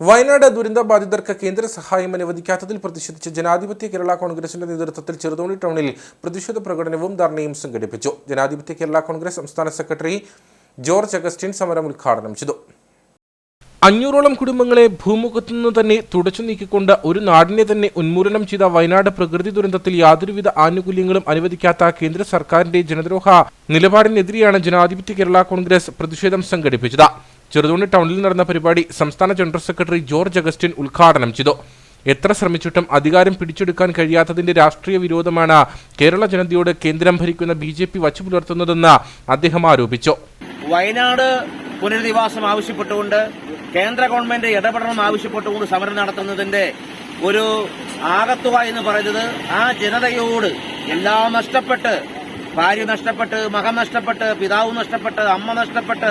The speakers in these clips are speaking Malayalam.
വയനാട് ദുരന്ത ബാധിതർക്ക് കേന്ദ്ര സഹായം അനുവദിക്കാത്തതിൽ പ്രതിഷേധിച്ച് ജനാധിപത്യ കേരള കോൺഗ്രസിന്റെ നേതൃത്വത്തിൽ ചെറുതോണി ടൗണിൽ പ്രതിഷേധ പ്രകടനവും ധർണയും സംഘടിപ്പിച്ചു. ജനാധിപത്യ കേരള കോൺഗ്രസ് സംസ്ഥാന സെക്രട്ടറി ജോർജ് അഗസ്റ്റിൻ സമരം ഉദ്ഘാടനം ചെയ്തു. അഞ്ഞൂറോളം കുടുംബങ്ങളെ ഭൂമുഖത്തുനിന്ന് തന്നെ തുടച്ചു നീക്കിക്കൊണ്ട് ഒരു നാടിനെ തന്നെ ഉന്മൂലനം ചെയ്ത വയനാട് പ്രകൃതി ദുരന്തത്തിൽ യാതൊരുവിധ ആനുകൂല്യങ്ങളും അനുവദിക്കാത്ത കേന്ദ്ര സർക്കാരിന്റെ ജനദ്രോഹ നിലപാടിനെതിരെയാണ് ജനാധിപത്യ കേരള കോൺഗ്രസ് പ്രതിഷേധം സംഘടിപ്പിച്ചത്. ചെറുതോണി ടൗണിൽ നടന്ന പരിപാടി സംസ്ഥാന ജനറൽ സെക്രട്ടറി ജോർജ് അഗസ്റ്റിൻ ഉദ്ഘാടനം ചെയ്തു. എത്ര ശ്രമിച്ചിട്ടും അധികാരം പിടിച്ചെടുക്കാൻ കഴിയാത്തതിന്റെ രാഷ്ട്രീയ വിരോധമാണ് കേരള ജനതയോട് കേന്ദ്രം ഭരിക്കുന്ന ബി ജെ പി വച്ചു പുലർത്തുന്നതെന്ന് അദ്ദേഹം ആരോപിച്ചു. വയനാട് പുനരധിവാസം ആവശ്യപ്പെട്ടുകൊണ്ട് കേന്ദ്ര ഗവൺമെന്റ് ഇടപെടണം ആവശ്യപ്പെട്ടുകൊണ്ട് സമരം നടത്തുന്നതിന്റെ ഒരു ആകത്തുക എന്ന് പറയുന്നത് ആ ജനതയോട് എല്ലാം നഷ്ടപ്പെട്ട് ഭാര്യ നഷ്ടപ്പെട്ട് മകൻ നഷ്ടപ്പെട്ട് പിതാവ് നഷ്ടപ്പെട്ട് അമ്മ നഷ്ടപ്പെട്ട്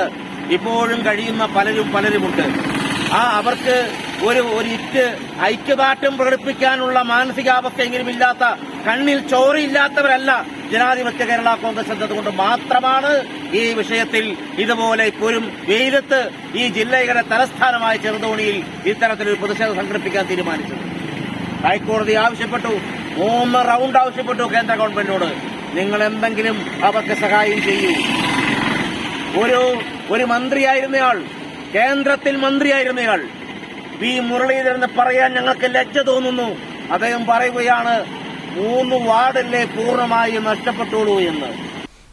ഇപ്പോഴും കഴിയുന്ന പലരും പലരുമുണ്ട്. ആ അവർക്ക് ഒരു ഒരു ഇറ്റ് ഐക്യദാർഢ്യം പ്രകടിപ്പിക്കാനുള്ള മാനസികാവസ്ഥയെങ്കിലും ഇല്ലാത്ത കണ്ണിൽ ചോരയില്ലാത്തവരല്ല ജനാധിപത്യ കേരള കോൺഗ്രസ് എന്നതുകൊണ്ട് മാത്രമാണ് ഈ വിഷയത്തിൽ ഇതുപോലെ ഇപ്പോഴും വെയിലത്ത് ഈ ജില്ലയുടെ തലസ്ഥാനമായ ചെറുതോണിയിൽ ഇത്തരത്തിലൊരു പ്രതിഷേധം സംഘടിപ്പിക്കാൻ തീരുമാനിച്ചത്. ഹൈക്കോടതി ആവശ്യപ്പെട്ടു. മൂന്ന് റൗണ്ട് ആവശ്യപ്പെട്ടു കേന്ദ്ര ഗവൺമെന്റിനോട്. നിങ്ങൾ എന്തെങ്കിലും അവർക്ക് സഹായം ചെയ്യൂ. ഒരു ഒരു മന്ത്രിയായിരുന്നയാൾ കേന്ദ്രത്തിൽ മന്ത്രിയായിരുന്നയാൾ. വി മുരളീധരൻ പറയാൻ ഞങ്ങൾക്ക് ലജ്ജ തോന്നുന്നു. അദ്ദേഹം പറയുകയാണ് മൂന്ന് വാർഡല്ലേ പൂർണമായി നഷ്ടപ്പെട്ടുള്ളൂ എന്ന്.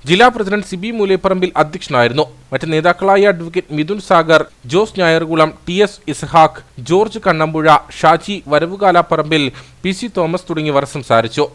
ജില്ലാ പ്രസിഡന്റ് സിബി മൂലേപ്പറമ്പിൽ അധ്യക്ഷനായിരുന്നു. മറ്റ് നേതാക്കളായ advocate Mithun Sagar Jose Njayarkulam T S Ishaq George Kannampuzha Shaji Varavukalaparambil P C Thomas തുടങ്ങിയവർ സംസാരിച്ചു.